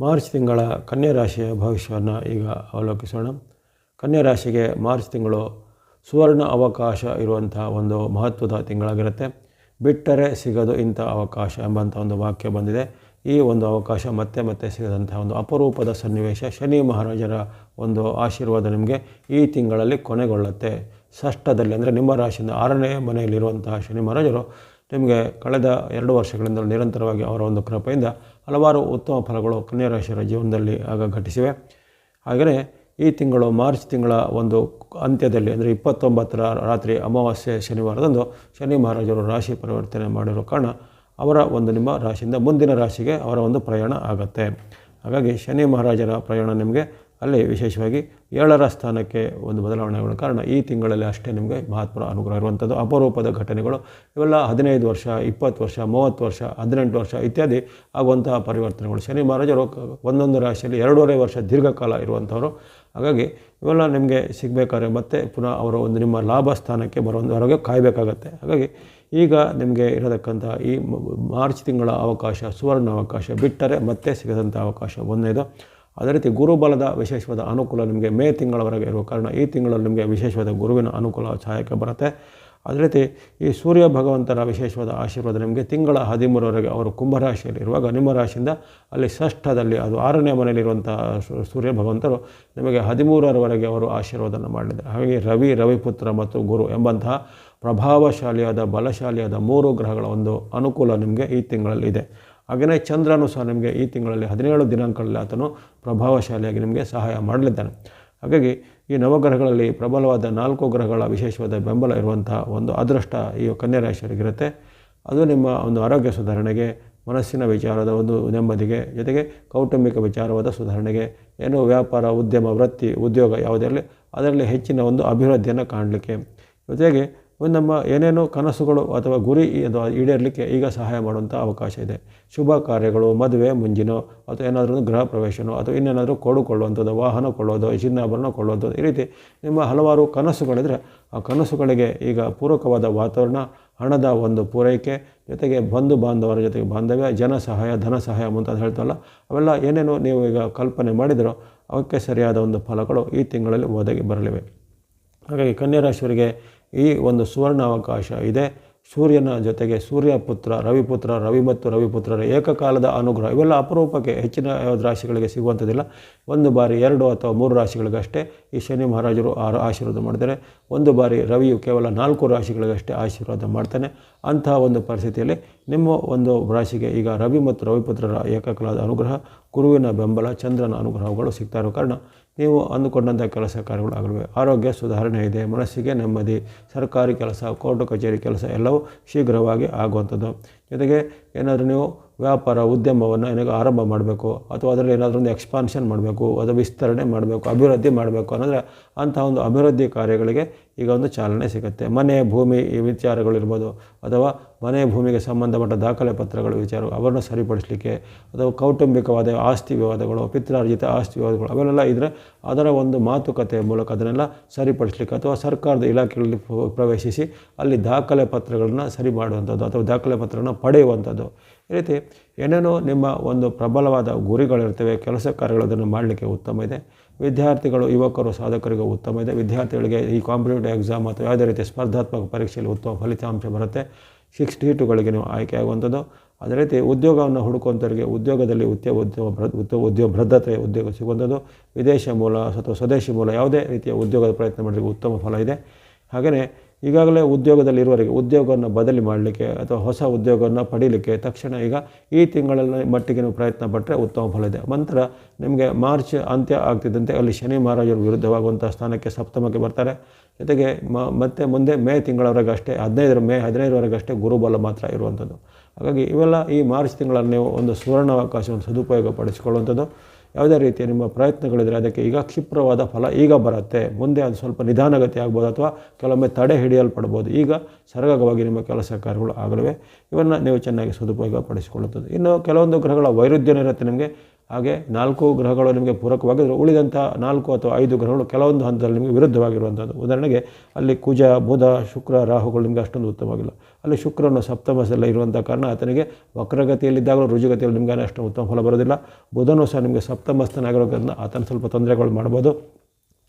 March ತಿಂಗಳ ಕನ್ಯಾ ರಾಶಿಯ ಭವಿಷ್ಯವನ್ನು ಈಗ ಅವಲೋಕಿಸೋಣ. ಕನ್ಯಾ ರಾಶಿಗೆ ಮಾರ್ಚ್ ತಿಂಗಳು ಸುವರ್ಣ ಅವಕಾಶ ಇರುವಂಥ ಒಂದು ಮಹತ್ವದ ತಿಂಗಳಾಗಿರುತ್ತೆ. ಬಿಟ್ಟರೆ ಸಿಗದು ಇಂಥ ಅವಕಾಶ ಎಂಬಂಥ ಒಂದು ವಾಕ್ಯ ಬಂದಿದೆ. ಈ ಒಂದು ಅವಕಾಶ ಮತ್ತೆ ಮತ್ತೆ ಸಿಗದಂಥ ಒಂದು ಅಪರೂಪದ ಸನ್ನಿವೇಶ ಶನಿ ಮಹಾರಾಜರ ಒಂದು ಆಶೀರ್ವಾದ ನಿಮಗೆ ಈ ತಿಂಗಳಲ್ಲಿ ಕೊನೆಗೊಳ್ಳುತ್ತೆ. ಷಷ್ಟದಲ್ಲಿ ಅಂದರೆ ನಿಮ್ಮ ರಾಶಿಯಿಂದ ಆರನೇ ಮನೆಯಲ್ಲಿರುವಂತಹ ಶನಿ ಮಹಾರಾಜರು ನಿಮಗೆ ಕಳೆದ ಎರಡು ವರ್ಷಗಳಿಂದ ನಿರಂತರವಾಗಿ ಅವರ ಒಂದು ಕೃಪೆಯಿಂದ ಹಲವಾರು ಉತ್ತಮ ಫಲಗಳು ಕನ್ಯಾ ರಾಶಿಯರ ಜೀವನದಲ್ಲಿ ಆಗ ಘಟಿಸಿವೆ ಹಾಗೆಯೇ ಈ ತಿಂಗಳು ಮಾರ್ಚ್ ತಿಂಗಳ ಒಂದು ಅಂತ್ಯದಲ್ಲಿ, ಅಂದರೆ ಇಪ್ಪತ್ತೊಂಬತ್ತರ ರಾತ್ರಿ ಅಮಾವಾಸ್ಯೆ ಶನಿವಾರದಂದು ಶನಿ ಮಹಾರಾಜರು ರಾಶಿ ಪರಿವರ್ತನೆ ಮಾಡಿರೋ ಕಾರಣ ಅವರ ಒಂದು ನಿಮ್ಮ ರಾಶಿಯಿಂದ ಮುಂದಿನ ರಾಶಿಗೆ ಅವರ ಒಂದು ಪ್ರಯಾಣ ಆಗುತ್ತೆ. ಹಾಗಾಗಿ ಶನಿ ಮಹಾರಾಜರ ಪ್ರಯಾಣ ನಿಮಗೆ ಅಲ್ಲಿ ವಿಶೇಷವಾಗಿ ಏಳರ ಸ್ಥಾನಕ್ಕೆ ಒಂದು ಬದಲಾವಣೆಗಳ ಕಾರಣ ಈ ತಿಂಗಳಲ್ಲಿ ಅಷ್ಟೇ ನಿಮಗೆ ಮಹತ್ವದ ಅನುಗ್ರಹ ಇರುವಂಥದ್ದು. ಅಪರೂಪದ ಘಟನೆಗಳು, ಇವೆಲ್ಲ ಹದಿನೈದು ವರ್ಷ, ಇಪ್ಪತ್ತು ವರ್ಷ, ಮೂವತ್ತು ವರ್ಷ, ಹದಿನೆಂಟು ವರ್ಷ ಇತ್ಯಾದಿ ಆಗುವಂತಹ ಪರಿವರ್ತನೆಗಳು. ಶನಿ ಮಹಾರಾಜರು ಒಂದೊಂದು ರಾಶಿಯಲ್ಲಿ ಎರಡೂವರೆ ವರ್ಷ ದೀರ್ಘಕಾಲ ಇರುವಂಥವರು. ಹಾಗಾಗಿ ಇವೆಲ್ಲ ನಿಮಗೆ ಸಿಗಬೇಕಾದ್ರೆ ಮತ್ತೆ ಪುನಃ ಅವರು ಒಂದು ನಿಮ್ಮ ಲಾಭ ಸ್ಥಾನಕ್ಕೆ ಬರುವವರೆಗೆ ಕಾಯಬೇಕಾಗತ್ತೆ. ಹಾಗಾಗಿ ಈಗ ನಿಮಗೆ ಇರತಕ್ಕಂಥ ಈ ಮಾರ್ಚ್ ತಿಂಗಳ ಅವಕಾಶ, ಸುವರ್ಣ ಅವಕಾಶ ಬಿಟ್ಟರೆ ಮತ್ತೆ ಸಿಗದಂಥ ಅವಕಾಶ ಒಂದನೇದು ಅದೇ ರೀತಿ ಗುರುಬಲದ ವಿಶೇಷವಾದ ಅನುಕೂಲ ನಿಮಗೆ ಮೇ ತಿಂಗಳವರೆಗೆ ಇರುವ ಕಾರಣ ಈ ತಿಂಗಳಲ್ಲಿ ನಿಮಗೆ ವಿಶೇಷವಾದ ಗುರುವಿನ ಅನುಕೂಲ ಸಹಾಯಕ್ಕೆ ಬರುತ್ತೆ. ಅದೇ ರೀತಿ ಈ ಸೂರ್ಯ ಭಗವಂತನ ವಿಶೇಷವಾದ ಆಶೀರ್ವಾದ ನಿಮಗೆ ತಿಂಗಳ ಹದಿಮೂರವರೆಗೆ ಅವರು ಕುಂಭರಾಶಿಯಲ್ಲಿ ಇರುವಾಗ ನಿಮ್ಮ ರಾಶಿಯಿಂದ ಅಲ್ಲಿ ಷಷ್ಠದಲ್ಲಿ ಅದು ಆರನೇ ಮನೆಯಲ್ಲಿರುವಂಥ ಸೂರ್ಯ ಭಗವಂತರು ನಿಮಗೆ ಹದಿಮೂರರವರೆಗೆ ಅವರು ಆಶೀರ್ವಾದವನ್ನು ಮಾಡಿದ್ದಾರೆ. ಹಾಗೆ ರವಿ ರವಿಪುತ್ರ ಮತ್ತು ಗುರು ಎಂಬಂತಹ ಪ್ರಭಾವಶಾಲಿಯಾದ, ಬಲಶಾಲಿಯಾದ ಮೂರು ಗ್ರಹಗಳ ಒಂದು ಅನುಕೂಲ ನಿಮಗೆ ಈ ತಿಂಗಳಲ್ಲಿ ಇದೆ ಹಾಗೆಯೇ ಚಂದ್ರನು ಸಹ ನಿಮಗೆ ಈ ತಿಂಗಳಲ್ಲಿ ಹದಿನೇಳು ದಿನಾಂಕಗಳಲ್ಲಿ ಆತನು ಪ್ರಭಾವಶಾಲಿಯಾಗಿ ನಿಮಗೆ ಸಹಾಯ ಮಾಡಲಿದ್ದಾನೆ. ಹಾಗಾಗಿ ಈ ನವಗ್ರಹಗಳಲ್ಲಿ ಪ್ರಬಲವಾದ ನಾಲ್ಕು ಗ್ರಹಗಳ ವಿಶೇಷವಾದ ಬೆಂಬಲ ಇರುವಂತಹ ಒಂದು ಅದೃಷ್ಟ ಈ ಕನ್ಯಾ ರಾಶಿಯವರಿಗಿರುತ್ತೆ ಅದು ನಿಮ್ಮ ಒಂದು ಆರೋಗ್ಯ ಸುಧಾರಣೆಗೆ, ಮನಸ್ಸಿನ ವಿಚಾರದ ಒಂದು ನೆಮ್ಮದಿಗೆ, ಜೊತೆಗೆ ಕೌಟುಂಬಿಕ ವಿಚಾರವಾದ ಸುಧಾರಣೆಗೆ, ಏನು ವ್ಯಾಪಾರ, ಉದ್ಯಮ, ವೃತ್ತಿ, ಉದ್ಯೋಗ ಯಾವುದೇ ಅದರಲ್ಲಿ ಹೆಚ್ಚಿನ ಒಂದು ಅಭಿವೃದ್ಧಿಯನ್ನು ಕಾಣಲಿಕ್ಕೆ. ಜೊತೆಗೆ ನಮ್ಮ ಏನೇನೋ ಕನಸುಗಳು ಅಥವಾ ಗುರಿ ಅದು ಈಡೇರಲಿಕ್ಕೆ ಈಗ ಸಹಾಯ ಮಾಡುವಂಥ ಅವಕಾಶ ಇದೆ. ಶುಭ ಕಾರ್ಯಗಳು, ಮದುವೆ, ಮುಂಜಿನೋ, ಅಥವಾ ಏನಾದರೂ ಗೃಹ ಪ್ರವೇಶನೋ, ಅಥವಾ ಇನ್ನೇನಾದರೂ ಕೊಡುಕೊಳ್ಳುವಂಥದ್ದು ವಾಹನ ಕೊಳ್ಳೋದು ಚಿನ್ನಾಭರಣ ಕೊಳ್ಳೋದು, ಈ ರೀತಿ ನಿಮ್ಮ ಹಲವಾರು ಕನಸುಗಳಿದ್ರೆ ಆ ಕನಸುಗಳಿಗೆ ಈಗ ಪೂರಕವಾದ ವಾತಾವರಣ, ಹಣದ ಒಂದು ಪೂರೈಕೆ, ಜೊತೆಗೆ ಬಂಧು ಬಾಂಧವರ ಜೊತೆಗೆ ಬಾಂಧವ್ಯ, ಜನ ಸಹಾಯ, ಧನ ಸಹಾಯ ಮುಂತಾದ ಹೇಳ್ತಲ್ಲ ಅವೆಲ್ಲ ಏನೇನು ನೀವು ಈಗ ಕಲ್ಪನೆ ಮಾಡಿದರೋ ಅವಕ್ಕೆ ಸರಿಯಾದ ಒಂದು ಫಲಗಳು ಈ ತಿಂಗಳಲ್ಲಿ ಒದಗಿ ಬರಲಿವೆ. ಹಾಗಾಗಿ ಕನ್ಯಾ ರಾಶಿಯವರಿಗೆ ಈ ಒಂದು ಸುವರ್ಣ ಅವಕಾಶ ಇದೆ. ಸೂರ್ಯನ ಜೊತೆಗೆ ಸೂರ್ಯಪುತ್ರ, ರವಿಪುತ್ರ ರವಿ ಮತ್ತು ರವಿಪುತ್ರರ ಏಕಕಾಲದ ಅನುಗ್ರಹ ಇವೆಲ್ಲ ಅಪರೂಪಕ್ಕೆ ಹೆಚ್ಚಿನ ರಾಶಿಗಳಿಗೆ ಸಿಗುವಂಥದ್ದಿಲ್ಲ. ಒಂದು ಬಾರಿ ಎರಡು ಅಥವಾ ಮೂರು ರಾಶಿಗಳಿಗಷ್ಟೇ ಈ ಶನಿ ಮಹಾರಾಜರು ಆಶೀರ್ವಾದ ಮಾಡ್ತಾರೆ. ಒಂದು ಬಾರಿ ರವಿಯು ಕೇವಲ ನಾಲ್ಕು ರಾಶಿಗಳಿಗಷ್ಟೇ ಆಶೀರ್ವಾದ ಮಾಡ್ತಾನೆ. ಅಂತಹ ಒಂದು ಪರಿಸ್ಥಿತಿಯಲ್ಲಿ ನಿಮ್ಮ ಒಂದು ರಾಶಿಗೆ ಈಗ ರವಿ ಮತ್ತು ರವಿಪುತ್ರರ ಏಕಕಾಲದ ಅನುಗ್ರಹ, ಗುರುವಿನ ಬೆಂಬಲ, ಚಂದ್ರನ ಅನುಗ್ರಹಗಳು ಸಿಗ್ತಾ ಇರೋ ಕಾರಣ ನೀವು ಅಂದುಕೊಂಡಂಥ ಕೆಲಸ ಕಾರ್ಯಗಳು ಆಗಲಿವೆ ಆರೋಗ್ಯ ಸುಧಾರಣೆ ಇದೆ, ಮನಸ್ಸಿಗೆ ನೆಮ್ಮದಿ, ಸರ್ಕಾರಿ ಕೆಲಸ, ಕೋರ್ಟು ಕಚೇರಿ ಕೆಲಸ ಎಲ್ಲವೂ ಶೀಘ್ರವಾಗಿ ಆಗುವಂಥದ್ದು. ಜೊತೆಗೆ ಏನಾದರೂ ನೀವು ವ್ಯಾಪಾರ ಉದ್ಯಮವನ್ನು ಏನಾಗ ಆರಂಭ ಮಾಡಬೇಕು ಅಥವಾ ಅದರಲ್ಲಿ ಏನಾದರೂ ಒಂದು ಎಕ್ಸ್ಪಾನ್ಷನ್ ಮಾಡಬೇಕು ಅದು ವಿಸ್ತರಣೆ ಮಾಡಬೇಕು, ಅಭಿವೃದ್ಧಿ ಮಾಡಬೇಕು ಅನ್ನೋದ್ರೆ ಅಂತಹ ಒಂದು ಅಭಿವೃದ್ಧಿ ಕಾರ್ಯಗಳಿಗೆ ಈಗ ಒಂದು ಚಾಲನೆ ಸಿಗುತ್ತೆ. ಮನೆ, ಭೂಮಿ ಈ ವಿಚಾರಗಳಿರ್ಬೋದು ಅಥವಾ ಮನೆ, ಭೂಮಿಗೆ ಸಂಬಂಧಪಟ್ಟ ದಾಖಲೆ ಪತ್ರಗಳು ವಿಚಾರ, ಅವರನ್ನು ಸರಿಪಡಿಸಲಿಕ್ಕೆ ಅಥವಾ ಕೌಟುಂಬಿಕವಾದ ಆಸ್ತಿ ವಿವಾದಗಳು, ಪಿತ್ರಾರ್ಜಿತ ಆಸ್ತಿ ವಿವಾದಗಳು ಅವೆಲ್ಲ ಇದ್ದರೆ ಅದರ ಒಂದು ಮಾತುಕತೆಯ ಮೂಲಕ ಅದನ್ನೆಲ್ಲ ಸರಿಪಡಿಸಲಿಕ್ಕೆ ಅಥವಾ ಸರ್ಕಾರದ ಇಲಾಖೆಗಳಲ್ಲಿ ಪ್ರವೇಶಿಸಿ ಅಲ್ಲಿ ದಾಖಲೆ ಪತ್ರಗಳನ್ನು ಸರಿ ಮಾಡುವಂಥದ್ದು ಅಥವಾ ದಾಖಲೆ ಪತ್ರಗಳನ್ನು ಪಡೆಯುವಂಥದ್ದು. ಈ ರೀತಿ ಏನೇನೋ ನಿಮ್ಮ ಒಂದು ಪ್ರಬಲವಾದ ಗುರಿಗಳಿರ್ತವೆ, ಕೆಲಸ ಕಾರ್ಯಗಳು ಅದನ್ನು ಮಾಡಲಿಕ್ಕೆ ಉತ್ತಮ ಇದೆ. ವಿದ್ಯಾರ್ಥಿಗಳು, ಯುವಕರು, ಸಾಧಕರಿಗೆ ಉತ್ತಮ ಇದೆ. ವಿದ್ಯಾರ್ಥಿಗಳಿಗೆ ಈ ಕಾಂಪಿಟೇಟಿವ್ ಎಕ್ಸಾಮ್ ಅಥವಾ ಯಾವುದೇ ರೀತಿಯ ಸ್ಪರ್ಧಾತ್ಮಕ ಪರೀಕ್ಷೆಯಲ್ಲಿ ಉತ್ತಮ ಫಲಿತಾಂಶ ಬರುತ್ತೆ. ಸಿಕ್ಸ್ಟಿ ಟುಗಳಿಗೆ ನೀವು ಆಯ್ಕೆ ಆಗುವಂಥದ್ದು. ಅದೇ ರೀತಿ ಉದ್ಯೋಗವನ್ನು ಹುಡುಕುವಂಥವ್ರಿಗೆ ಉದ್ಯೋಗದಲ್ಲಿ ಉದ್ಯೋಗ ಉದ್ಯೋಗ ಉದ್ಯೋಗ ಉದ್ಯೋಗ ಭದ್ರತೆ ಉದ್ಯೋಗ ಸಿಗುವಂಥದ್ದು. ವಿದೇಶ ಮೂಲ ಅಥವಾ ಸ್ವದೇಶಿ ಮೂಲ ಯಾವುದೇ ರೀತಿಯ ಉದ್ಯೋಗದ ಪ್ರಯತ್ನ ಮಾಡಿದ್ರೆ ಉತ್ತಮ ಫಲ ಇದೆ. ಹಾಗೆಯೇ ಈಗಾಗಲೇ ಉದ್ಯೋಗದಲ್ಲಿರುವವರಿಗೆ ಉದ್ಯೋಗವನ್ನು ಬದಲಿ ಮಾಡಲಿಕ್ಕೆ ಅಥವಾ ಹೊಸ ಉದ್ಯೋಗವನ್ನು ಪಡೀಲಿಕ್ಕೆ ತಕ್ಷಣ ಈಗ ಈ ತಿಂಗಳಲ್ಲಿ ಮಟ್ಟಿಗೆ ನೀವು ಪ್ರಯತ್ನ ಪಟ್ಟರೆ ಉತ್ತಮ ಫಲ ಇದೆ. ನಂತರ ನಿಮಗೆ ಮಾರ್ಚ್ ಅಂತ್ಯ ಆಗ್ತಿದ್ದಂತೆ ಅಲ್ಲಿ ಶನಿ ಮಹಾರಾಜರು ವಿರುದ್ಧವಾಗುವಂಥ ಸ್ಥಾನಕ್ಕೆ ಸಪ್ತಮಕ್ಕೆ ಬರ್ತಾರೆ. ಜೊತೆಗೆ ಮ, ಮತ್ತೆ ಮುಂದೆ ಮೇ ತಿಂಗಳವರೆಗೆ ಅಷ್ಟೇ, ಹದಿನೈದರ ಮೇ ಹದಿನೈದರವರೆಗೆ ಅಷ್ಟೇ ಗುರುಬಲ ಮಾತ್ರ ಇರುವಂಥದ್ದು. ಹಾಗಾಗಿ ಇವೆಲ್ಲ ಈ ಮಾರ್ಚ್ ತಿಂಗಳಲ್ಲಿ ನೀವು ಒಂದು ಸುವರ್ಣ ಅವಕಾಶವನ್ನು ಸದುಪಯೋಗ ಪಡಿಸಿಕೊಳ್ಳುವಂಥದ್ದು ಯಾವುದೇ ರೀತಿಯ ನಿಮ್ಮ ಪ್ರಯತ್ನಗಳಿದ್ರೆ ಅದಕ್ಕೆ ಈಗ ಕ್ಷಿಪ್ರವಾದ ಫಲ ಈಗ ಬರುತ್ತೆ. ಮುಂದೆ ಅದು ಸ್ವಲ್ಪ ನಿಧಾನಗತಿ ಆಗ್ಬೋದು ಅಥವಾ ಕೆಲವೊಮ್ಮೆ ತಡೆ ಹಿಡಿಯಲ್ಪಡ್ಬೋದು. ಈಗ ಸರಾಗವಾಗಿ ನಿಮ್ಮ ಕೆಲಸ ಕಾರ್ಯಗಳು ಆಗಲಿವೆ. ಇವನ್ನು ನೀವು ಚೆನ್ನಾಗಿ ಸದುಪಯೋಗ ಪಡಿಸಿಕೊಳ್ಳುತ್ತದೆ ಇನ್ನು ಕೆಲವೊಂದು ಗ್ರಹಗಳ ವೈರುಧ್ಯ ಇರುತ್ತೆ ನಿಮಗೆ ಹಾಗೆ ನಾಲ್ಕು ಗ್ರಹಗಳು ನಿಮಗೆ ಪೂರಕವಾಗಿದ್ದರೆ ಉಳಿದಂಥ ನಾಲ್ಕು ಅಥವಾ ಐದು ಗ್ರಹಗಳು ಕೆಲವೊಂದು ಹಂತದಲ್ಲಿ ನಿಮಗೆ ವಿರುದ್ಧವಾಗಿರುವಂಥದ್ದು. ಉದಾಹರಣೆಗೆ ಅಲ್ಲಿ ಕುಜ, ಬುಧ, ಶುಕ್ರ, ರಾಹುಗಳು ನಿಮಗೆ ಅಷ್ಟೊಂದು ಉತ್ತಮವಾಗಿಲ್ಲ. ಅಲ್ಲಿ ಶುಕ್ರನ ಸಪ್ತಮಸಲ್ಲ ಇರುವಂಥ ಕಾರಣ ಆತನಿಗೆ ವಕ್ರಗತಿಯಲ್ಲಿದ್ದಾಗಲೂ ರುಜುಗತಿಯಲ್ಲಿ ನಿಮಗೆ ಅಷ್ಟು ಉತ್ತಮ ಫಲ ಬರೋದಿಲ್ಲ ಬುಧನೂ ಸಹ ನಿಮಗೆ ಸಪ್ತಮಸ್ಥನಾಗಿರೋದ್ರಿಂದ ಆತನ ಸ್ವಲ್ಪ ತೊಂದರೆಗಳು ಮಾಡ್ಬೋದು.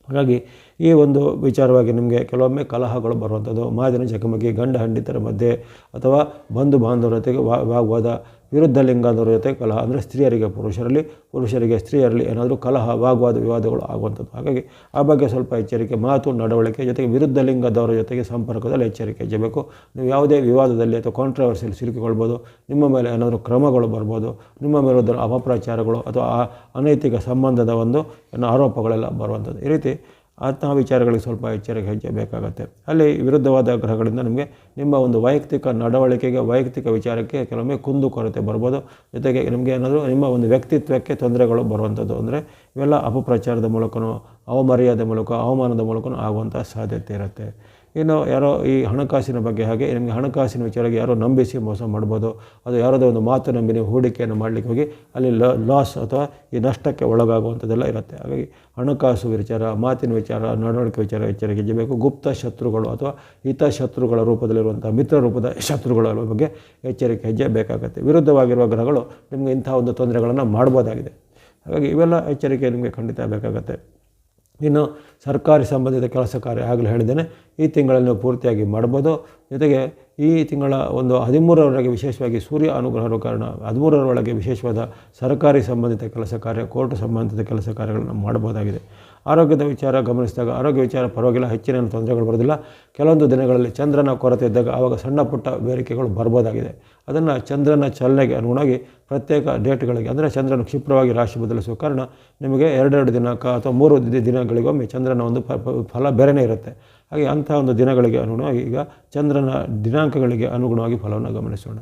ಹಾಗಾಗಿ ಈ ಒಂದು ವಿಚಾರವಾಗಿ ನಿಮಗೆ ಕೆಲವೊಮ್ಮೆ ಕಲಹಗಳು ಬರುವಂಥದ್ದು. ಮಾದಿನ ಚಕಮಕಿ, ಗಂಡ ಹಂಡಿತರ ಮಧ್ಯೆ ಅಥವಾ ಬಂಧು ಬಾಂಧವರ ಜೊತೆಗೆ ವಾ, ವಾಗ್ವಾದ ವಿರುದ್ಧ ಲಿಂಗದವರ ಜೊತೆ ಕಲಹ, ಅಂದರೆ ಸ್ತ್ರೀಯರಿಗೆ ಪುರುಷರಲ್ಲಿ, ಪುರುಷರಿಗೆ ಸ್ತ್ರೀಯರಲ್ಲಿ ಏನಾದರೂ ಕಲಹ, ವಾಗ್ವಾದ, ವಿವಾದಗಳು ಆಗುವಂಥದ್ದು. ಹಾಗಾಗಿ ಆ ಬಗ್ಗೆ ಸ್ವಲ್ಪ ಎಚ್ಚರಿಕೆ, ಮಾತು, ನಡವಳಿಕೆ ಜೊತೆಗೆ ವಿರುದ್ಧ ಲಿಂಗದವರ ಜೊತೆಗೆ ಸಂಪರ್ಕದಲ್ಲಿ ಎಚ್ಚರಿಕೆ ಇರಬೇಕು ನೀವು ಯಾವುದೇ ವಿವಾದದಲ್ಲಿ ಅಥವಾ ಕಾಂಟ್ರವರ್ಸಿಯಲ್ಲಿ ಸಿಲುಕಿಕೊಳ್ಬೋದು. ನಿಮ್ಮ ಮೇಲೆ ಏನಾದರೂ ಕ್ರಮಗಳು ಬರ್ಬೋದು. ನಿಮ್ಮ ಮೇಲೆ ಅಪಪ್ರಚಾರಗಳು ಅಥವಾ ಆ ಅನೈತಿಕ ಸಂಬಂಧದ ಒಂದು ಏನೋ ಆರೋಪಗಳೆಲ್ಲ ಬರುವಂಥದ್ದು. ಈ ರೀತಿ ಅಂತಹ ವಿಚಾರಗಳಿಗೆ ಸ್ವಲ್ಪ ಎಚ್ಚರಿಕೆ ಹೆಜ್ಜೆ ಬೇಕಾಗುತ್ತೆ ಅಲ್ಲಿ ವಿರುದ್ಧವಾದ ಗ್ರಹಗಳಿಂದ ನಿಮಗೆ ನಿಮ್ಮ ಒಂದು ವೈಯಕ್ತಿಕ ನಡವಳಿಕೆಗೆ, ವೈಯಕ್ತಿಕ ವಿಚಾರಕ್ಕೆ ಕೆಲವೊಮ್ಮೆ ಕುಂದು ಕೊರತೆ ಬರ್ಬೋದು. ಜೊತೆಗೆ ನಿಮಗೆ ಏನಾದರೂ ನಿಮ್ಮ ಒಂದು ವ್ಯಕ್ತಿತ್ವಕ್ಕೆ ತೊಂದರೆಗಳು ಬರುವಂಥದ್ದು ಅಂದರೆ ಇವೆಲ್ಲ ಅಪಪ್ರಚಾರದ ಮೂಲಕನೋ, ಅವಮರ್ಯಾದೆ ಮೂಲಕ ಅವಮಾನದ ಮೂಲಕನೂ ಆಗುವಂಥ ಸಾಧ್ಯತೆ ಇರುತ್ತೆ. ಇನ್ನು ಯಾರೋ ಈ ಹಣಕಾಸಿನ ಬಗ್ಗೆ ಹಾಗೆ ನಿಮಗೆ ಹಣಕಾಸಿನ ವಿಚಾರಕ್ಕೆ ಯಾರೋ ನಂಬಿಸಿ ಮೋಸ ಮಾಡ್ಬೋದು, ಅದು ಯಾರದೋ ಒಂದು ಮಾತು ನಂಬಿ ನೀವು ಹೂಡಿಕೆಯನ್ನು ಮಾಡಲಿಕ್ಕೆ ಹೋಗಿ ಅಲ್ಲಿ ಲಾಸ್ ಅಥವಾ ಈ ನಷ್ಟಕ್ಕೆ ಒಳಗಾಗುವಂಥದ್ದೆಲ್ಲ ಇರುತ್ತೆ. ಹಾಗಾಗಿ ಹಣಕಾಸು ವಿಚಾರ, ಮಾತಿನ ವಿಚಾರ, ನಡವಳಿಕೆ ವಿಚಾರ ಎಚ್ಚರಿಕೆ ಇರಬೇಕು. ಗುಪ್ತ ಶತ್ರುಗಳು ಅಥವಾ ಹಿತ ಶತ್ರುಗಳ ರೂಪದಲ್ಲಿರುವಂಥ ಮಿತ್ರ ರೂಪದ ಶತ್ರುಗಳ ಬಗ್ಗೆ ಎಚ್ಚರಿಕೆ ಹೆಜ್ಜೆ ಬೇಕಾಗುತ್ತೆ. ವಿರುದ್ಧವಾಗಿರುವ ಗ್ರಹಗಳು ನಿಮಗೆ ಇಂಥ ಒಂದು ತೊಂದರೆಗಳನ್ನು ಮಾಡ್ಬೋದಾಗಿದೆ. ಹಾಗಾಗಿ ಇವೆಲ್ಲ ಎಚ್ಚರಿಕೆ ನಿಮಗೆ ಖಂಡಿತ ಬೇಕಾಗುತ್ತೆ. ಇನ್ನು ಸರ್ಕಾರಿ ಸಂಬಂಧಿತ ಕೆಲಸ ಕಾರ್ಯ ಆಗಲೇ ಹೇಳಿದ್ದೇನೆ. ಈ ತಿಂಗಳನ್ನು ಪೂರ್ತಿಯಾಗಿ ಮಾಡ್ಬೋದು. ಜೊತೆಗೆ ಈ ತಿಂಗಳ ಒಂದು ಹದಿಮೂರರವರೆಗೆ ವಿಶೇಷವಾಗಿ ಸೂರ್ಯ ಅನುಗ್ರಹ ಇರೋ ಕಾರಣ ಹದಿಮೂರರೊಳಗೆ ವಿಶೇಷವಾದ ಸರ್ಕಾರಿ ಸಂಬಂಧಿತ ಕೆಲಸ ಕಾರ್ಯ, ಕೋರ್ಟ್ ಸಂಬಂಧಿತ ಕೆಲಸ ಕಾರ್ಯಗಳನ್ನು ಮಾಡಬಹುದಾಗಿದೆ. ಆರೋಗ್ಯದ ವಿಚಾರ ಗಮನಿಸಿದಾಗ ಆರೋಗ್ಯ ವಿಚಾರ ಪರವಾಗಿಲ್ಲ, ಹೆಚ್ಚಿನ ತೊಂದರೆಗಳು ಬರೋದಿಲ್ಲ ಕೆಲವೊಂದು ದಿನಗಳಲ್ಲಿ ಚಂದ್ರನ ಕೊರತೆ ಇದ್ದಾಗ ಆವಾಗ ಸಣ್ಣ ಪುಟ್ಟ ಬೇರಿಕೆಗಳು ಬರ್ಬೋದಾಗಿದೆ ಅದನ್ನು ಚಂದ್ರನ ಚಲನೆಗೆ ಅನುಗುಣವಾಗಿ ಪ್ರತ್ಯೇಕ ಡೇಟ್ಗಳಿಗೆ, ಅಂದರೆ ಚಂದ್ರನ ಕ್ಷಿಪ್ರವಾಗಿ ರಾಶಿ ಬದಲಿಸುವ ಕಾರಣ ನಿಮಗೆ ಎರಡೆರಡು ದಿನಕ ಅಥವಾ ಮೂರು ದಿನಗಳಿಗೊಮ್ಮೆ ಚಂದ್ರನ ಒಂದು ಫಲ ಬೇರೆಯೇ ಇರುತ್ತೆ. ಹಾಗೆ ಅಂಥ ಒಂದು ದಿನಗಳಿಗೆ ಅನುಗುಣವಾಗಿ ಈಗ ಚಂದ್ರನ ದಿನಾಂಕಗಳಿಗೆ ಅನುಗುಣವಾಗಿ ಫಲವನ್ನು ಗಮನಿಸೋಣ.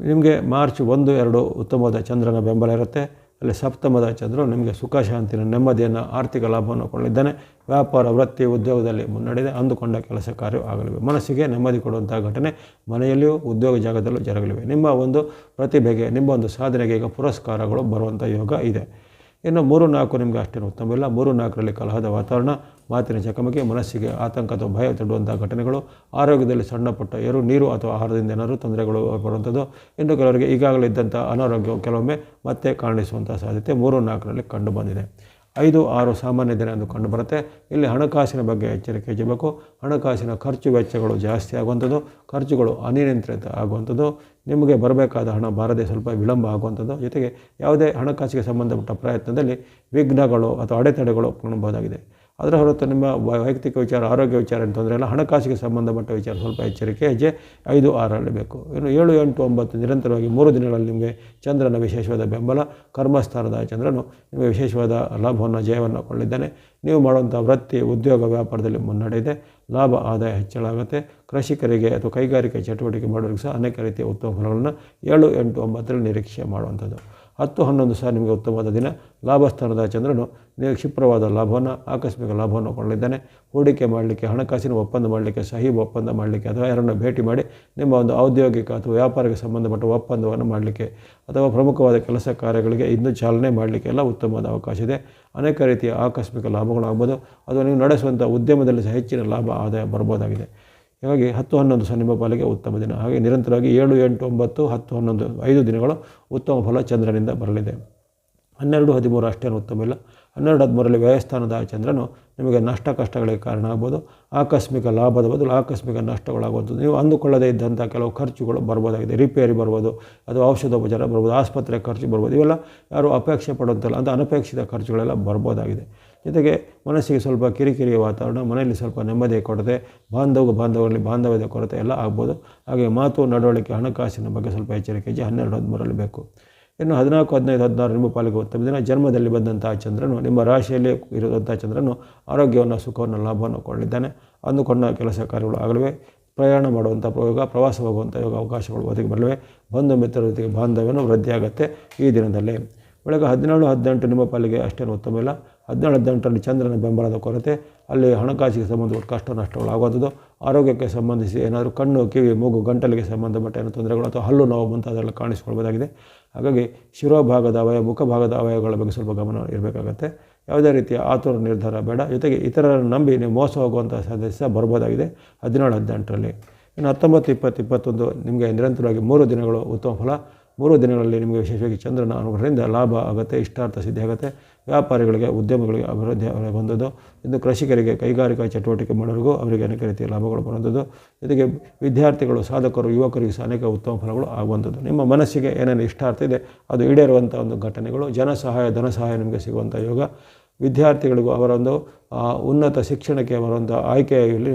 ನಿಮಗೆ ಮಾರ್ಚ್ ಒಂದು, ಎರಡು ಉತ್ತಮವಾದ ಚಂದ್ರನ ಬೆಂಬಲ ಇರುತ್ತೆ. ಅಲ್ಲಿ ಸಪ್ತಮದ ಚಂದ್ರನು ನಿಮಗೆ ಸುಖ, ಶಾಂತಿನ, ನೆಮ್ಮದಿಯನ್ನು, ಆರ್ಥಿಕ ಲಾಭವನ್ನು ಕೊಡಲಿದ್ದಾನೆ. ವ್ಯಾಪಾರ, ವೃತ್ತಿ, ಉದ್ಯೋಗದಲ್ಲಿ ಮುನ್ನಡೆದೆ ಅಂದುಕೊಂಡ ಕೆಲಸ ಕಾರ್ಯ ಆಗಲಿವೆ. ಮನಸ್ಸಿಗೆ ನೆಮ್ಮದಿ ಕೊಡುವಂಥ ಘಟನೆ ಮನೆಯಲ್ಲಿಯೂ ಉದ್ಯೋಗ ಜಾಗದಲ್ಲೂ ಜರಗಲಿವೆ. ನಿಮ್ಮ ಒಂದು ಪ್ರತಿಭೆಗೆ, ನಿಮ್ಮ ಒಂದು ಸಾಧನೆಗೆ ಈಗ ಪುರಸ್ಕಾರಗಳು ಬರುವಂಥ ಯೋಗ ಇದೆ. ಇನ್ನು ಮೂರು ನಾಲ್ಕು ನಿಮಗೆ ಅಷ್ಟೇನು ಉತ್ತಮವಿಲ್ಲ ಮೂರು ನಾಲ್ಕರಲ್ಲಿ ಕಲಹದ ವಾತಾವರಣ, ಮಾತಿನ ಚಕಮಕಿ, ಮನಸ್ಸಿಗೆ ಆತಂಕ ಅಥವಾ ಭಯ ತಡುವಂಥ ಘಟನೆಗಳು, ಆರೋಗ್ಯದಲ್ಲಿ ಸಣ್ಣ ಪುಟ್ಟ ಏರು, ನೀರು ಅಥವಾ ಆಹಾರದಿಂದ ಏನಾದರೂ ತೊಂದರೆಗಳು ಬರುವಂಥದ್ದು. ಇನ್ನು ಕೆಲವರಿಗೆ ಈಗಾಗಲೇ ಇದ್ದಂಥ ಅನಾರೋಗ್ಯವು ಕೆಲವೊಮ್ಮೆ ಮತ್ತೆ ಕಾಣಿಸುವಂಥ ಸಾಧ್ಯತೆ ಮೂರು ನಾಲ್ಕರಲ್ಲಿ ಕಂಡು ಬಂದಿದೆ. ಐದು ಆರು ಸಾಮಾನ್ಯ ದಿನ ಎಂದು ಕಂಡುಬರುತ್ತೆ. ಇಲ್ಲಿ ಹಣಕಾಸಿನ ಬಗ್ಗೆ ಎಚ್ಚರಿಕೆ ವಹಿಸಬೇಕು. ಹಣಕಾಸಿನ ಖರ್ಚು ವೆಚ್ಚಗಳು ಜಾಸ್ತಿ ಆಗುವಂಥದ್ದು, ಖರ್ಚುಗಳು ಅನಿಯಂತ್ರಿತ ಆಗುವಂಥದ್ದು, ನಿಮಗೆ ಬರಬೇಕಾದ ಹಣ ಬಾರದೆ ಸ್ವಲ್ಪ ವಿಳಂಬ ಆಗುವಂಥದ್ದು, ಜೊತೆಗೆ ಯಾವುದೇ ಹಣಕಾಸಿಗೆ ಸಂಬಂಧಪಟ್ಟ ಪ್ರಯತ್ನದಲ್ಲಿ ವಿಘ್ನಗಳು ಅಥವಾ ಅಡೆತಡೆಗಳು ಕಾಣಬಹುದಾಗಿದೆ. ಅದರ ಹೊರತು ನಿಮ್ಮ ವೈಯಕ್ತಿಕ ವಿಚಾರ, ಆರೋಗ್ಯ ವಿಚಾರ ಏನು ತೊಂದರೆ ಇಲ್ಲ ಹಣಕಾಸಿಗೆ ಸಂಬಂಧಪಟ್ಟ ವಿಚಾರ ಸ್ವಲ್ಪ ಎಚ್ಚರಿಕೆ ಹೆಜ್ಜೆ ಐದು ಆರರಲ್ಲಿ ಬೇಕು ಇನ್ನು ಏಳು ಎಂಟು ಒಂಬತ್ತು ನಿರಂತರವಾಗಿ ಮೂರು ದಿನಗಳಲ್ಲಿ ನಿಮಗೆ ಚಂದ್ರನ ವಿಶೇಷವಾದ ಬೆಂಬಲ, ಕರ್ಮಸ್ಥಾನದ ಚಂದ್ರನು ನಿಮಗೆ ವಿಶೇಷವಾದ ಲಾಭವನ್ನು, ಜಯವನ್ನು ಕೊಳ್ಳಿದ್ದಾನೆ. ನೀವು ಮಾಡುವಂಥ ವೃತ್ತಿ, ಉದ್ಯೋಗ, ವ್ಯಾಪಾರದಲ್ಲಿ ಮುನ್ನಡೆ ಇದೆ. ಲಾಭ, ಆದಾಯ ಹೆಚ್ಚಳ ಆಗುತ್ತೆ. ಕೃಷಿಕರಿಗೆ ಅಥವಾ ಕೈಗಾರಿಕೆ ಚಟುವಟಿಕೆ ಮಾಡೋರಿಗೆ ಸಹ ಅನೇಕ ರೀತಿಯ ಉತ್ತಮ ಫಲಗಳನ್ನು ಏಳು ಎಂಟು ಒಂಬತ್ತರಲ್ಲಿ ನಿರೀಕ್ಷೆ ಮಾಡುವಂಥದ್ದು. ಹತ್ತು ಹನ್ನೊಂದು ಸಹ ನಿಮಗೆ ಉತ್ತಮವಾದ ದಿನ. ಲಾಭಸ್ಥಾನದ ಚಂದ್ರನು ನೀವು ಕ್ಷಿಪ್ರವಾದ ಲಾಭವನ್ನು, ಆಕಸ್ಮಿಕ ಲಾಭವನ್ನು ಕೊಡಲಿದ್ದಾನೆ ಹೂಡಿಕೆ ಮಾಡಲಿಕ್ಕೆ, ಹಣಕಾಸಿನ ಒಪ್ಪಂದ ಮಾಡಲಿಕ್ಕೆ, ಸಹಿ ಒಪ್ಪಂದ ಮಾಡಲಿಕ್ಕೆ ಅಥವಾ ಯಾರನ್ನು ಭೇಟಿ ಮಾಡಿ ನಿಮ್ಮ ಒಂದು ಔದ್ಯೋಗಿಕ ಅಥವಾ ವ್ಯಾಪಾರಕ್ಕೆ ಸಂಬಂಧಪಟ್ಟ ಒಪ್ಪಂದವನ್ನು ಮಾಡಲಿಕ್ಕೆ ಅಥವಾ ಪ್ರಮುಖವಾದ ಕೆಲಸ ಕಾರ್ಯಗಳಿಗೆ ಇನ್ನೂ ಚಾಲನೆ ಮಾಡಲಿಕ್ಕೆ ಎಲ್ಲ ಉತ್ತಮವಾದ ಅವಕಾಶ ಇದೆ. ಅನೇಕ ರೀತಿಯ ಆಕಸ್ಮಿಕ ಲಾಭಗಳಾಗ್ಬೋದು ಅಥವಾ ನೀವು ನಡೆಸುವಂಥ ಉದ್ಯಮದಲ್ಲಿ ಸಹ ಹೆಚ್ಚಿನ ಲಾಭ, ಆದಾಯ ಬರ್ಬೋದಾಗಿದೆ. ಹೀಗಾಗಿ ಹತ್ತು ಹನ್ನೊಂದು ಸಹ ನಿಮ್ಮ ಪಾಲಿಗೆ ಉತ್ತಮ ದಿನ. ಹಾಗೆ ನಿರಂತರವಾಗಿ ಏಳು, ಎಂಟು, ಒಂಬತ್ತು, ಹತ್ತು, ಹನ್ನೊಂದು, ಐದು ದಿನಗಳು ಉತ್ತಮ ಫಲ ಚಂದ್ರನಿಂದ ಬರಲಿದೆ. ಹನ್ನೆರಡು, ಹದಿಮೂರು ಅಷ್ಟೇನು ಉತ್ತಮ ಇಲ್ಲ. ಹನ್ನೆರಡು, ಹದಿಮೂರರಲ್ಲಿ ವ್ಯಯಸ್ಥಾನದ ಚಂದ್ರನು ನಿಮಗೆ ನಷ್ಟ ಕಷ್ಟಗಳಿಗೆ ಕಾರಣ ಆಗ್ಬೋದು. ಆಕಸ್ಮಿಕ ಲಾಭದ ಬದಲು ಆಕಸ್ಮಿಕ ನಷ್ಟಗಳಾಗುವಂಥದ್ದು. ನೀವು ಅಂದುಕೊಳ್ಳದೇ ಇದ್ದಂಥ ಕೆಲವು ಖರ್ಚುಗಳು ಬರ್ಬೋದಾಗಿದೆ. ರಿಪೇರಿ ಬರ್ಬೋದು ಅಥವಾ ಔಷಧೋಪಚಾರ ಬರ್ಬೋದು, ಆಸ್ಪತ್ರೆ ಖರ್ಚು ಬರ್ಬೋದು, ಇವೆಲ್ಲ ಯಾರು ಅಪೇಕ್ಷೆ ಪಡುವಂತಲ್ಲ ಅಂತ ಅನಪೇಕ್ಷಿತ ಖರ್ಚುಗಳೆಲ್ಲ ಬರ್ಬೋದಾಗಿದೆ. ಜೊತೆಗೆ ಮನಸ್ಸಿಗೆ ಸ್ವಲ್ಪ ಕಿರಿಕಿರಿಯ ವಾತಾವರಣ, ಮನೆಯಲ್ಲಿ ಸ್ವಲ್ಪ ನೆಮ್ಮದಿಯ ಕೊರತೆ ಬಾಂಧವ ಬಾಂಧವರಲ್ಲಿ ಬಾಂಧವ್ಯದ ಕೊರತೆ ಎಲ್ಲ ಆಗ್ಬೋದು. ಹಾಗೆ ಮಾತು, ನಡವಳಿಕೆ, ಹಣಕಾಸಿನ ಬಗ್ಗೆ ಸ್ವಲ್ಪ ಎಚ್ಚರಿಕೆ ಹನ್ನೆರಡು, ಹದಿಮೂರರಲ್ಲಿ ಬೇಕು. ಇನ್ನು ಹದಿನಾಲ್ಕು, ಹದಿನೈದು, ಹದಿನಾರು ನಿಮ್ಮ ಪಾಲಿಗೆ ಉತ್ತಮ ದಿನ ಜನ್ಮದಲ್ಲಿ ಬಂದಂತಹ ಚಂದ್ರನು, ನಿಮ್ಮ ರಾಶಿಯಲ್ಲಿ ಇರುವಂಥ ಚಂದ್ರನು ಆರೋಗ್ಯವನ್ನು, ಸುಖವನ್ನು, ಲಾಭವನ್ನು ಕೊಡಲಿದ್ದಾನೆ ಅಂದುಕೊಂಡ ಕೆಲಸ ಕಾರ್ಯಗಳು ಆಗಲಿವೆ. ಪ್ರಯಾಣ ಮಾಡುವಂಥ ಪ್ರಯೋಗ, ಪ್ರವಾಸ ಹೋಗುವಂಥ ಯೋಗ ಅವಕಾಶಗಳು ಒದಗಿ ಬರಲಿವೆ. ಬಂಧು ಮಿತ್ರರ ಜೊತೆಗೆ ಬಾಂಧವ್ಯನೂ ವೃದ್ಧಿಯಾಗುತ್ತೆ ಈ ದಿನದಲ್ಲಿ. ಬೆಳಗ್ಗೆ ಹದಿನೇಳು, ಹದಿನೆಂಟು ನಿಮ್ಮ ಪಾಲಿಗೆ ಅಷ್ಟೇನು ಉತ್ತಮ ಇಲ್ಲ. ಹದಿನೇಳು ಹದಿನೆಂಟರಲ್ಲಿ ಚಂದ್ರನ ಬೆಂಬಲದ ಕೊರತೆ, ಅಲ್ಲಿ ಹಣಕಾಸಿಗೆ ಸಂಬಂಧಪಟ್ಟ ಕಷ್ಟ ನಷ್ಟಗಳು ಆಗುವಂಥದ್ದು, ಆರೋಗ್ಯಕ್ಕೆ ಸಂಬಂಧಿಸಿ ಏನಾದರೂ ಕಣ್ಣು, ಕಿವಿ, ಮೂಗು, ಗಂಟಲಿಗೆ ಸಂಬಂಧಪಟ್ಟ ಏನೋ ತೊಂದರೆಗಳು ಅಥವಾ ಹಲ್ಲು ನೋವು ಮುಂತಾದೆಲ್ಲ ಕಾಣಿಸ್ಕೊಳ್ಬೋದಾಗಿದೆ. ಹಾಗಾಗಿ ಶಿರೋಭಾಗದ ಅವಯ ಮುಖಭಾಗದ ಅವಯಗಳ ಬಗ್ಗೆ ಸ್ವಲ್ಪ ಗಮನ ಇರಬೇಕಾಗತ್ತೆ ಯಾವುದೇ ರೀತಿಯ ಆತುರ ನಿರ್ಧಾರ ಬೇಡ. ಜೊತೆಗೆ ಇತರರನ್ನು ನಂಬಿ ನೀವು ಮೋಸ ಹೋಗುವಂಥ ಸದಸ್ಯ ಬರ್ಬೋದಾಗಿದೆ ಹದಿನೇಳು ಹದಿನೆಂಟರಲ್ಲಿ ಇನ್ನು ಹತ್ತೊಂಬತ್ತು, ಇಪ್ಪತ್ತು, ಇಪ್ಪತ್ತೊಂದು ನಿಮಗೆ ನಿರಂತರವಾಗಿ ಮೂರು ದಿನಗಳು ಉತ್ತಮ ಫಲ. ಮೂರು ದಿನಗಳಲ್ಲಿ ನಿಮಗೆ ವಿಶೇಷವಾಗಿ ಚಂದ್ರನ ಅನುಗ್ರಹದಿಂದ ಲಾಭ ಆಗುತ್ತೆ, ಇಷ್ಟಾರ್ಥ ಸಿದ್ಧಿ ಆಗುತ್ತೆ. ವ್ಯಾಪಾರಿಗಳಿಗೆ, ಉದ್ಯಮಗಳಿಗೆ ಅಭಿವೃದ್ಧಿ ಬಂದದ್ದು ಇನ್ನು ಕೃಷಿಕರಿಗೆ ಕೈಗಾರಿಕಾ ಚಟುವಟಿಕೆ ಮಾಡೋರಿಗೂ ಅವರಿಗೆ ಅನೇಕ ರೀತಿಯ ಲಾಭಗಳು ಬಂದದ್ದು ಜೊತೆಗೆ ವಿದ್ಯಾರ್ಥಿಗಳು, ಸಾಧಕರು, ಯುವಕರಿಗೆ ಅನೇಕ ಉತ್ತಮ ಫಲಗಳು ಆಗುವಂಥದ್ದು. ನಿಮ್ಮ ಮನಸ್ಸಿಗೆ ಏನೇನು ಇಷ್ಟ ಆಗ್ತಿದೆ ಅದು ಈಡೇರುವಂಥ ಒಂದು ಘಟನೆಗಳು ಜನ ಸಹಾಯ ಧನ ಸಹಾಯ ನಿಮಗೆ ಸಿಗುವಂಥ ಯೋಗ. ವಿದ್ಯಾರ್ಥಿಗಳಿಗೂ ಅವರೊಂದು ಉನ್ನತ ಶಿಕ್ಷಣಕ್ಕೆ ಅವರೊಂದು ಆಯ್ಕೆಯಲ್ಲಿ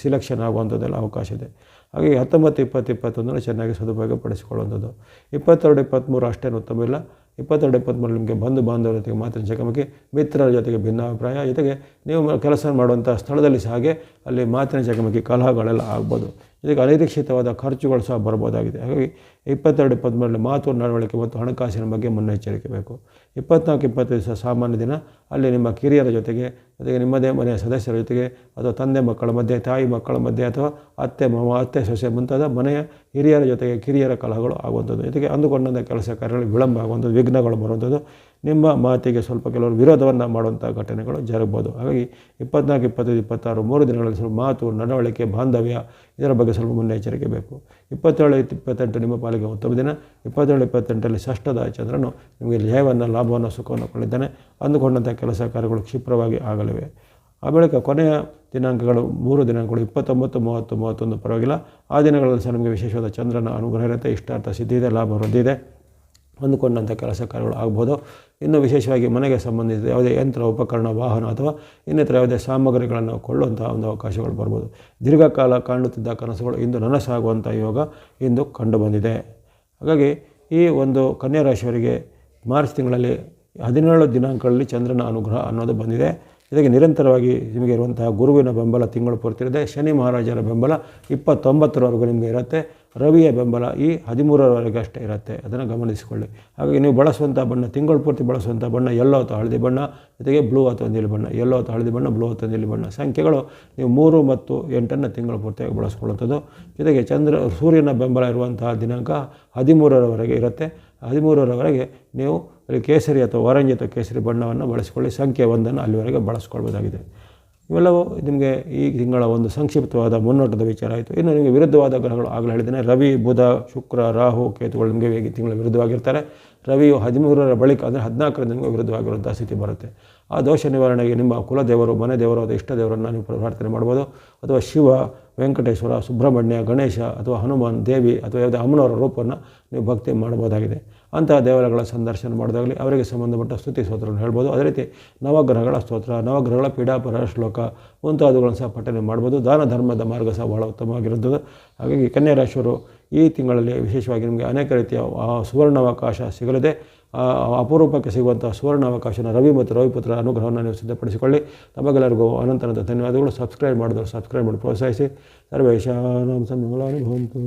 ಸಿಲೆಕ್ಷನ್ ಆಗುವಂಥದ್ದೆಲ್ಲ ಅವಕಾಶ ಇದೆ. ಹಾಗೆ ಹತ್ತೊಂಬತ್ತು ಇಪ್ಪತ್ತು ಇಪ್ಪತ್ತೊಂದನ್ನು ಚೆನ್ನಾಗಿ ಸದುಪಯೋಗ ಪಡಿಸಿಕೊಳ್ಳುವಂಥದ್ದು ಇಪ್ಪತ್ತೆರಡು, ಇಪ್ಪತ್ತ್ಮೂರು ಅಷ್ಟೇನು ಉತ್ತಮ ಇಲ್ಲ. ಇಪ್ಪತ್ತೆರಡು, ಇಪ್ಪತ್ತ್ಮೂರು ನಿಮಗೆ ಬಂಧು ಬಾಂಧವರ ಜೊತೆಗೆ ಮಾತಿನ ಚಕಮಕಿ ಮಿತ್ರರ ಜೊತೆಗೆ ಭಿನ್ನಾಭಿಪ್ರಾಯ. ಜೊತೆಗೆ ನೀವು ಕೆಲಸ ಮಾಡುವಂಥ ಸ್ಥಳದಲ್ಲಿ ಸಹ ಹಾಗೆ ಅಲ್ಲಿ ಮಾತಿನ ಚಕಮಕಿ ಕಲಹಗಳೆಲ್ಲ ಆಗ್ಬೋದು. ಜೊತೆಗೆ ಅನಿರೀಕ್ಷಿತವಾದ ಖರ್ಚುಗಳು ಸಹ ಬರ್ಬೋದಾಗಿದೆ ಹಾಗಾಗಿ ಇಪ್ಪತ್ತೆರಡು, ಇಪ್ಪತ್ತ್ಮೂರರಲ್ಲಿ ಮಾತು ನಡವಳಿಕೆ ಮತ್ತು ಹಣಕಾಸಿನ ಬಗ್ಗೆ ಮುನ್ನೆಚ್ಚರಿಕೆ ಬೇಕು. ಇಪ್ಪತ್ನಾಲ್ಕು ಇಪ್ಪತ್ತು ದಿವಸ ಸಾಮಾನ್ಯ ದಿನ. ಅಲ್ಲಿ ನಿಮ್ಮ ಕಿರಿಯರ ಜೊತೆಗೆ ಜೊತೆಗೆ ನಿಮ್ಮದೇ ಮನೆಯ ಸದಸ್ಯರ ಜೊತೆಗೆ, ಅಥವಾ ತಂದೆ ಮಕ್ಕಳ ಮಧ್ಯೆ, ತಾಯಿ ಮಕ್ಕಳ ಮಧ್ಯೆ, ಅಥವಾ ಅತ್ತೆ, ಮಾವ, ಅತ್ತೆ, ಸೊಸೆ ಮುಂತಾದ ಮನೆಯ ಹಿರಿಯರ ಜೊತೆಗೆ ಕಿರಿಯರ ಕಲಹಗಳು ಆಗುವಂಥದ್ದು. ಜೊತೆಗೆ ಅಂದುಕೊಂಡಂಥ ಕೆಲಸ ಕಾರ್ಯಗಳು ವಿಳಂಬ ಆಗುವಂಥದ್ದು, ವಿಘ್ನಗಳು ಬರುವಂಥದ್ದು. ನಿಮ್ಮ ಮಾತಿಗೆ ಸ್ವಲ್ಪ ಕೆಲವರು ವಿರೋಧವನ್ನು ಮಾಡುವಂಥ ಘಟನೆಗಳು ಜರುಗಬಹುದು ಹಾಗಾಗಿ ಇಪ್ಪತ್ನಾಲ್ಕು, ಇಪ್ಪತ್ತೈದು, ಇಪ್ಪತ್ತಾರು ಮೂರು ದಿನಗಳಲ್ಲಿ ಸ್ವಲ್ಪ ಮಾತು, ನಡವಳಿಕೆ, ಬಾಂಧವ್ಯ ಇದರ ಬಗ್ಗೆ ಸ್ವಲ್ಪ ಮುನ್ನೆಚ್ಚರಿಕೆ ಬೇಕು. ಇಪ್ಪತ್ತೇಳು, ಇಪ್ಪತ್ತೆಂಟು ನಿಮ್ಮ ಪಾಲಿಗೆ ಉತ್ತಮ ದಿನ. ಇಪ್ಪತ್ತೇಳು, ಇಪ್ಪತ್ತೆಂಟರಲ್ಲಿ ಷಷ್ಠದ ಚಂದ್ರನು ನಿಮಗೆ ಜಯವನ್ನು, ಲಾಭವನ್ನು, ಸುಖವನ್ನು ಕೊಂಡಿದ್ದಾನೆ ಅಂದುಕೊಂಡಂಥ ಕೆಲಸ ಕಾರ್ಯಗಳು ಕ್ಷಿಪ್ರವಾಗಿ ಆಗಲಿವೆ. ಆ ಬಳಿಕ ಕೊನೆಯ ದಿನಾಂಕಗಳು ಮೂರು ದಿನಾಂಕಗಳು ಇಪ್ಪತ್ತೊಂಬತ್ತು, ಮೂವತ್ತು, ಮೂವತ್ತೊಂದು ಪರವಾಗಿಲ್ಲ. ಆ ದಿನಗಳಲ್ಲಿ ಸಹ ನಮಗೆ ವಿಶೇಷವಾದ ಚಂದ್ರನ ಅನುಗ್ರಹ ಇರುತ್ತೆ. ಇಷ್ಟಾರ್ಥ ಸಿದ್ಧಿ ಇದೆ, ಲಾಭ ಇದೆ. ಅಂದುಕೊಂಡಂಥ ಕೆಲಸ ಕಾರ್ಯಗಳು ಆಗ್ಬೋದು. ಇನ್ನು ವಿಶೇಷವಾಗಿ ಮನೆಗೆ ಸಂಬಂಧಿಸಿದ ಯಾವುದೇ ಯಂತ್ರ, ಉಪಕರಣ, ವಾಹನ ಅಥವಾ ಇನ್ನಿತರ ಯಾವುದೇ ಸಾಮಗ್ರಿಗಳನ್ನು ಕೊಳ್ಳುವಂಥ ಒಂದು ಅವಕಾಶಗಳು ಬರ್ಬೋದು. ದೀರ್ಘಕಾಲ ಕಾಣುತ್ತಿದ್ದ ಕನಸುಗಳು ಇಂದು ನನಸಾಗುವಂಥ ಯೋಗ ಇಂದು ಕಂಡುಬಂದಿದೆ. ಹಾಗಾಗಿ ಈ ಒಂದು ಕನ್ಯಾ ರಾಶಿಯವರಿಗೆ ಮಾರ್ಚ್ ತಿಂಗಳಲ್ಲಿ ಹದಿನೇಳು ದಿನಾಂಕಗಳಲ್ಲಿ ಚಂದ್ರನ ಅನುಗ್ರಹ ಅನ್ನೋದು ಬಂದಿದೆ. ಜೊತೆಗೆ ನಿರಂತರವಾಗಿ ನಿಮಗೆ ಇರುವಂತಹ ಗುರುವಿನ ಬೆಂಬಲ ತಿಂಗಳು ಪೂರ್ತಿರುತ್ತೆ. ಶನಿ ಮಹಾರಾಜರ ಬೆಂಬಲ ಇಪ್ಪತ್ತೊಂಬತ್ತರವರೆಗೂ ನಿಮಗೆ ಇರುತ್ತೆ. ರವಿಯ ಬೆಂಬಲ ಈ ಹದಿಮೂರರವರೆಗೆ ಅಷ್ಟೇ ಇರುತ್ತೆ. ಅದನ್ನು ಗಮನಿಸಿಕೊಳ್ಳಿ. ಹಾಗಾಗಿ ನೀವು ಬಳಸುವಂಥ ಬಣ್ಣ, ತಿಂಗಳು ಪೂರ್ತಿ ಬಳಸುವಂಥ ಬಣ್ಣ, ಎಲ್ಲೋ ಅಥವಾ ಹಳದಿ ಬಣ್ಣ, ಜೊತೆಗೆ ಬ್ಲೂ ಅಥವಾ ನೀಲಿ ಬಣ್ಣ, ಎಲ್ಲೋ ಅಥವಾ ಹಳದಿ ಬಣ್ಣ, ಬ್ಲೂ ಅಥವಾ ನೀಲಿ ಬಣ್ಣ. ಸಂಖ್ಯೆಗಳು ನೀವು ಮೂರು ಮತ್ತು ಎಂಟನ್ನು ತಿಂಗಳು ಪೂರ್ತಿಯಾಗಿ ಬಳಸ್ಕೊಳ್ಳುವಂಥದ್ದು. ಜೊತೆಗೆ ಚಂದ್ರ, ಸೂರ್ಯನ ಬೆಂಬಲ ಇರುವಂತಹ ದಿನಾಂಕ ಹದಿಮೂರರವರೆಗೆ ಇರುತ್ತೆ. ಹದಿಮೂರರವರೆಗೆ ನೀವು ಅಲ್ಲಿ ಕೇಸರಿ ಅಥವಾ ಆರೆಂಜ್ ಅಥವಾ ಕೇಸರಿ ಬಣ್ಣವನ್ನು ಬಳಸಿಕೊಳ್ಳಿ, ಸಂಖ್ಯೆ ಒಂದನ್ನು ಅಲ್ಲಿವರೆಗೆ ಬಳಸ್ಕೊಳ್ಬೋದಾಗಿದೆ. ಇವೆಲ್ಲವೂ ನಿಮಗೆ ಈ ತಿಂಗಳ ಒಂದು ಸಂಕ್ಷಿಪ್ತವಾದ ಮುನ್ನೋಟದ ವಿಚಾರ ಆಯಿತು. ಇನ್ನು ನಿಮಗೆ ವಿರುದ್ಧವಾದ ಗ್ರಹಗಳು ಆಗಲೇ, ಹೇಳಿದ್ದೇನೆ, ರವಿ, ಬುಧ, ಶುಕ್ರ, ರಾಹು, ಕೇತುಗಳು ನಿಮಗೆ ಈ ತಿಂಗಳ ವಿರುದ್ಧವಾಗಿರ್ತಾರೆ. ರವಿಯು ಹದಿಮೂರರ ಬಳಿಕ, ಅಂದರೆ ಹದಿನಾಲ್ಕರ ನಿಮಗೆ ವಿರುದ್ಧವಾಗಿರುವಂಥ ಸ್ಥಿತಿ ಬರುತ್ತೆ. ಆ ದೋಷ ನಿವಾರಣೆಗೆ ನಿಮ್ಮ ಕುಲದೇವರು ಮನೆ ದೇವರು ಅಥವಾ ಇಷ್ಟ ದೇವರನ್ನು ನೀವು ಪ್ರಾರ್ಥನೆ ಮಾಡ್ಬೋದು ಅಥವಾ ಶಿವ, ವೆಂಕಟೇಶ್ವರ, ಸುಬ್ರಹ್ಮಣ್ಯ, ಗಣೇಶ ಅಥವಾ ಹನುಮಾನ್ ದೇವಿ ಅಥವಾ ಯಾವುದೇ ಅಮ್ಮನವರ ರೂಪವನ್ನು ನೀವು ಭಕ್ತಿ ಮಾಡ್ಬೋದಾಗಿದೆ ಅಂತಹ ದೇವರುಗಳ ಸಂದರ್ಶನ ಮಾಡೋದಾಗಲಿ ಅವರಿಗೆ ಸಂಬಂಧಪಟ್ಟ ಸ್ತುತಿ ಸ್ತೋತ್ರವನ್ನು ಹೇಳ್ಬೋದು. ಅದೇ ರೀತಿ ನವಗ್ರಹಗಳ ಸ್ತೋತ್ರ, ನವಗ್ರಹಗಳ ಪೀಡಾಪರ ಶ್ಲೋಕ ಮುಂತಾದವುಗಳನ್ನು ಸಹ ಪಠನೆ ಮಾಡ್ಬೋದು ದಾನ ಧರ್ಮದ ಮಾರ್ಗ ಸಹ ಬಹಳ ಉತ್ತಮವಾಗಿರುತ್ತದೆ. ಹಾಗಾಗಿ ಕನ್ಯಾ ರಾಶಿಯವರು ಈ ತಿಂಗಳಲ್ಲಿ ವಿಶೇಷವಾಗಿ ನಿಮಗೆ ಅನೇಕ ರೀತಿಯ ಸುವರ್ಣಾವಕಾಶ ಸಿಗಲಿದೆ. ಅಪರೂಪಕ್ಕೆ ಸಿಗುವಂಥ ಸುವರ್ಣಾವಕಾಶನ ರವಿ ಮತ್ತು ರವಿಪುತ್ರ ಅನುಗ್ರಹವನ್ನು ನೀವು ಸಿದ್ಧಪಡಿಸಿಕೊಳ್ಳಿ. ತಮಗೆಲ್ಲರಿಗೂ ಅನಂತನಂತ ಧನ್ಯವಾದಗಳು. ಸಬ್ಸ್ಕ್ರೈಬ್ ಮಾಡಿದವರು ಸಬ್ಸ್ಕ್ರೈಬ್ ಮಾಡಿ ಪ್ರೋತ್ಸಾಹಿಸಿ. ಸರ್ವೇಶಾನಾಂ ಸನ್ಮಂಗಲಾನಿ ಭವಂತು.